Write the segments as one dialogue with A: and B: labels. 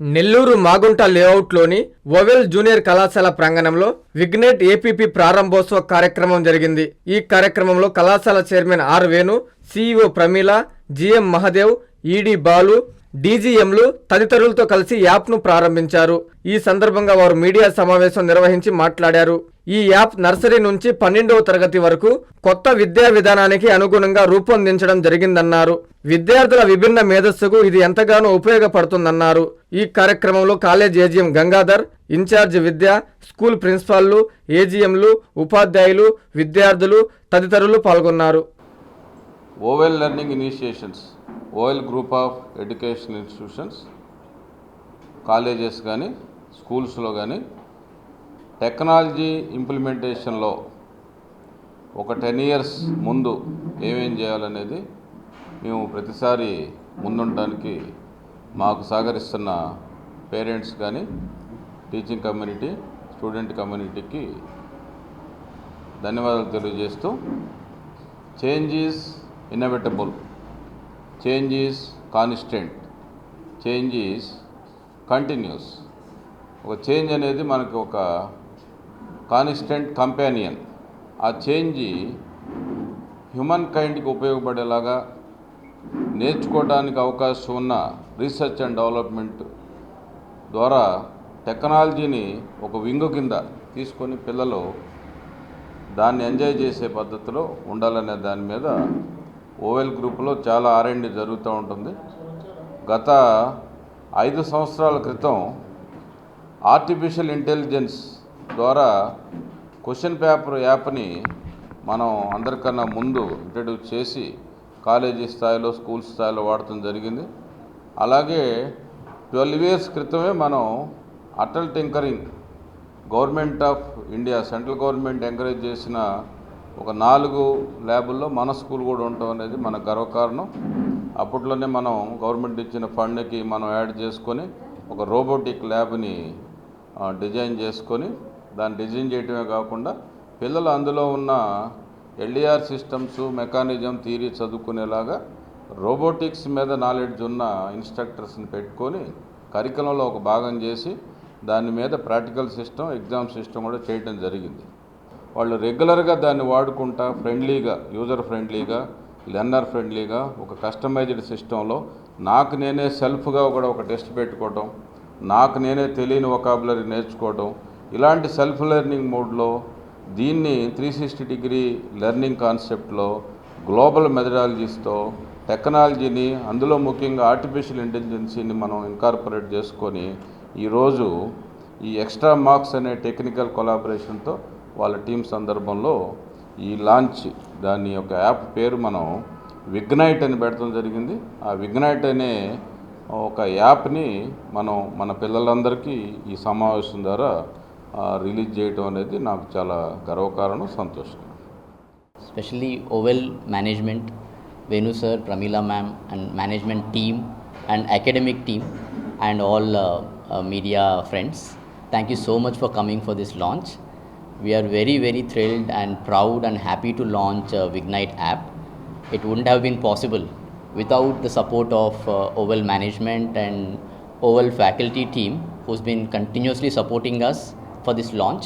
A: నెల్లూరు మాగుంట లేఅవుట్లోని oval junior కళాశాల ప్రాంగణంలో విగ్నెట్ ఏపీపీ ప్రారంభోత్సవ కార్యక్రమం జరిగింది. ఈ కార్యక్రమంలో కళాశాల chairman R Venu CEO Pramila GM Mahadev ED Balu డీజీఎంలు తదితరులతో కలిసి యాప్ను ప్రారంభించారు. ఈ సందర్భంగా వారు మీడియా సమావేశం నిర్వహించి మాట్లాడారు. ఈ యాప్ నర్సరీ నుంచి పన్నెండవ తరగతి వరకు కొత్త విద్యా విధానానికి అనుగుణంగా రూపొందించడం జరిగిందన్నారు. విద్యార్థుల విభిన్న మేధస్సుకు ఇది ఎంతగానో ఉపయోగపడుతుందన్నారు. ఈ కార్యక్రమంలో కాలేజ్ ఏజీఎం గంగాధర్ ఇన్ఛార్జ్ విద్య స్కూల్ ప్రిన్సిపాల్లు ఏజీఎంలు ఉపాధ్యాయులు విద్యార్థులు తదితరులు పాల్గొన్నారు.
B: Oval learning initiations Oval group of education institutions colleges కానీ స్కూల్స్లో కానీ టెక్నాలజీ ఇంప్లిమెంటేషన్లో ఒక టెన్ ఇయర్స్ ముందు ఏమేం చేయాలనేది మేము ప్రతిసారి ముందుండడానికి మాకు సహకరిస్తున్న పేరెంట్స్ కానీ టీచింగ్ కమ్యూనిటీ స్టూడెంట్ కమ్యూనిటీకి ధన్యవాదాలు తెలియజేస్తూ change is changes change is constant change is continuous. ఒక చేంజ్ అనేది మనకు ఒక కాన్స్టెంట్ కంపానియన్ ఆ చేంజ్ హ్యూమన్ కైండ్కి ఉపయోగపడేలాగా నేర్చుకోవడానికి అవకాశం ఉన్న రీసెర్చ్ అండ్ డెవలప్మెంట్ ద్వారా టెక్నాలజీని ఒక వింగు కింద తీసుకొని పిల్లలు దాన్ని ఎంజాయ్ చేసే పద్ధతిలో ఉండాలనే దాని మీద ఓవెల్ గ్రూప్లో చాలా ఆర్ఎండి జరుగుతూ ఉంటుంది. గత ఐదు సంవత్సరాల క్రితం ఆర్టిఫిషియల్ ఇంటెలిజెన్స్ ద్వారా క్వశ్చన్ పేపర్ యాప్ని మనం అందరికన్నా ముందు ఇంట్రడ్యూస్ చేసి కాలేజీ స్థాయిలో స్కూల్ స్థాయిలో వాడటం జరిగింది. అలాగే ట్వెల్వ్ ఇయర్స్ క్రితమే మనం Atal tinkering government of India central government encourage చేసిన ఒక నాలుగు ల్యాబుల్లో మన స్కూల్ కూడా ఉండటం అనేది మన గర్వకారణం. అప్పట్లోనే మనం గవర్నమెంట్ ఇచ్చిన ఫండ్కి మనం యాడ్ చేసుకొని ఒక రోబోటిక్ ల్యాబ్ని డిజైన్ చేసుకొని దాన్ని డిజైన్ చేయటమే కాకుండా పిల్లలు అందులో ఉన్న ఎల్డిఆర్ సిస్టమ్స్ మెకానిజం థియరీ చదువుకునేలాగా రోబోటిక్స్ మీద నాలెడ్జ్ ఉన్న ఇన్స్ట్రక్టర్స్ని పెట్టుకొని కరికులంలో ఒక భాగం చేసి దాని మీద ప్రాక్టికల్ సిస్టమ్ ఎగ్జామ్ సిస్టమ్ కూడా చేయటం జరిగింది. వాళ్ళు రెగ్యులర్గా దాన్ని వాడుకుంటా ఫ్రెండ్లీగా యూజర్ ఫ్రెండ్లీగా లెర్నర్ ఫ్రెండ్లీగా ఒక కస్టమైజ్డ్ సిస్టంలో నాకు నేనే సెల్ఫ్గా కూడా ఒక టెస్ట్ పెట్టుకోవటం నాకు నేనే తెలియని వొకాబులరీ నేర్చుకోవటం ఇలాంటి సెల్ఫ్ లెర్నింగ్ మోడ్లో దీన్ని త్రీ సిక్స్టీ డిగ్రీ లెర్నింగ్ కాన్సెప్ట్లో గ్లోబల్ మెథడాలజీస్తో టెక్నాలజీని అందులో ముఖ్యంగా ఆర్టిఫిషియల్ ఇంటెలిజెన్సీని మనం ఇన్కార్పొరేట్ చేసుకొని ఈరోజు ఈ ఎక్స్ట్రా మార్క్స్ అనే టెక్నికల్ కొలాబరేషన్తో వాళ్ళ టీం సందర్భంలో ఈ లాంచ్ దాని యొక్క యాప్ పేరు మనం విగ్నైట్ అని పెట్టడం జరిగింది. ఆ విగ్నైట్ అనే ఒక యాప్ని మనం మన పిల్లలందరికీ ఈ సమావేశం ద్వారా రిలీజ్ చేయటం అనేది నాకు చాలా గర్వకారణం సంతోషం
C: especially Oval management, Venu sir, Pramila ma'am, and management team and academic team, and all uh, uh, media friends. Thank you so much for coming for this launch. We are very, very thrilled and proud and happy to launch uh, Vignite app. It wouldn't have been possible without the support of uh, Oval management and Oval faculty team who's been continuously supporting us for this launch.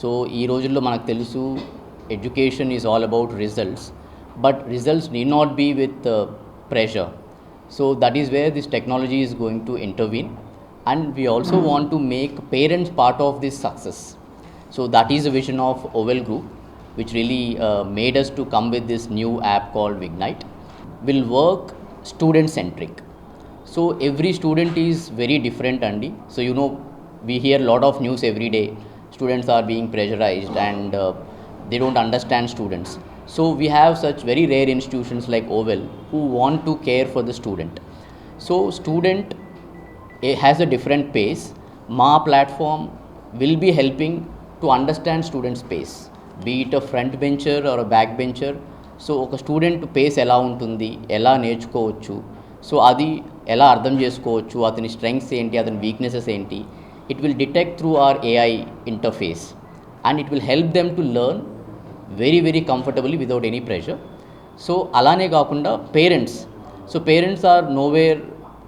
C: So ఈ రోజుల్లో మనకు తెలుసు education is all about results but results need not be with pressure so that is where this technology is going to intervene and we also want to make parents part of this success so that is the vision of Oval group which really made us to come with this new app called Vignite will work student centric so every student is very different andy so you know we hear a lot of news every day students are being pressurized and uh, they don't understand students so we have such very rare institutions like oval who want to care for the student so student it has a different pace ma platform will be helping to understand student space be it a front bencher or a back bencher so ఒక student pace ఎలా ఉంటుంది ఎలా నేర్చుకోవచ్చు so అది ఎలా అర్థం చేసుకోవచ్చు అతని స్ట్రెంగ్స్ ఏంటి అతని వీక్నెసెస్ ఏంటి It will detect through our AI interface and it will help them to learn very very comfortably without any pressure so అలానే కాకుండా parents so parents are nowhere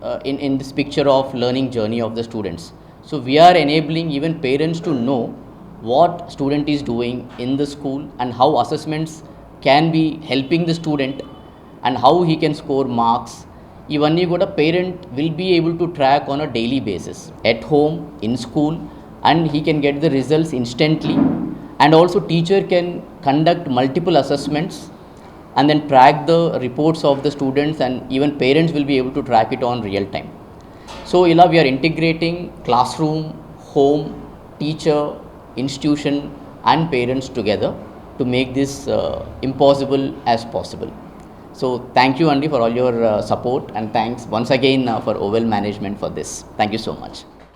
C: uh, in, in this picture of learning journey of the students. So we are enabling even parents to know what student is doing in the school and how assessments can be helping the student and how he can score marks. ఇవన్నీ కూడా parent will be able to track on a daily basis at home in school and he can get the results instantly and also teacher can conduct multiple assessments and then track the reports of the students and even parents will be able to track it on real time so ila we are integrating classroom home teacher institution and parents together to make this uh, impossible as possible so thank you andy for all your uh, support and thanks once again uh, for oval management for this. Thank you so much